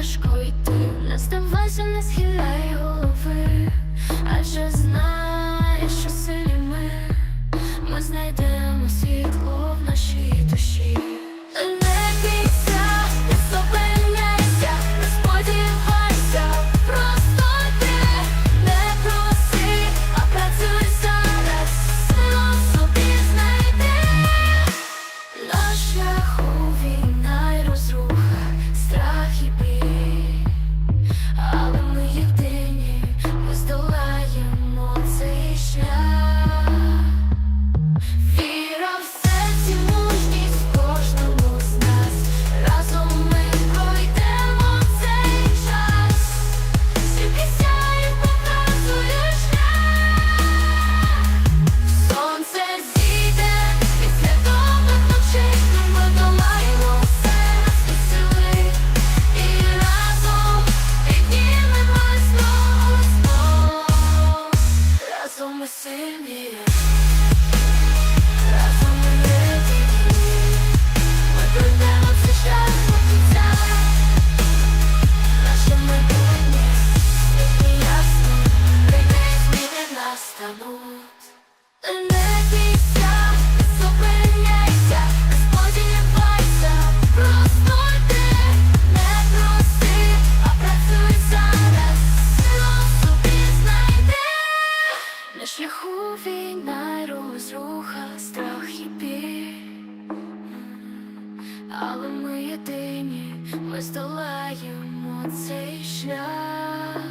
важко йти, не здавайся, не схиляй голови, адже знай. Стануть не після але ми єдині, ми здолаємо цей шлях,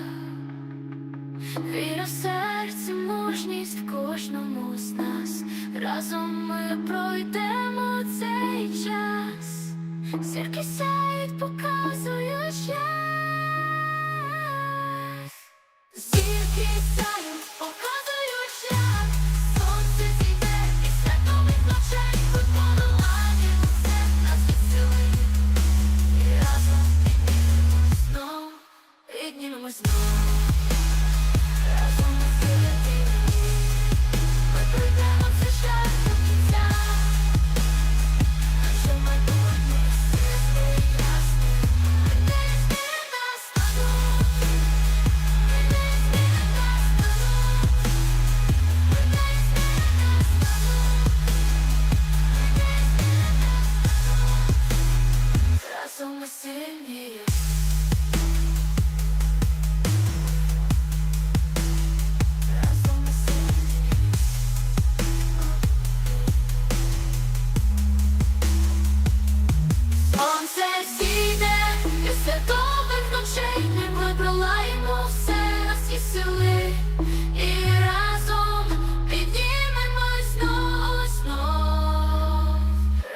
віра в серці, мужність в кожному з нас. Разом ми пройдемо цей час, Зірки сяють, показують час. Зірки сяють разом ми сильні. Сонце зійде, і все добрих ночей ми пролаємо все нас і сили.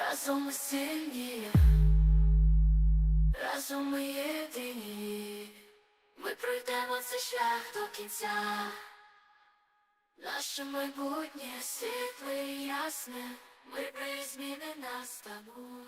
Разом ми сильні разом ми єдині, ми пройдемо цей шлях до кінця, наше майбутнє світле і ясне, ми призміни нас табу.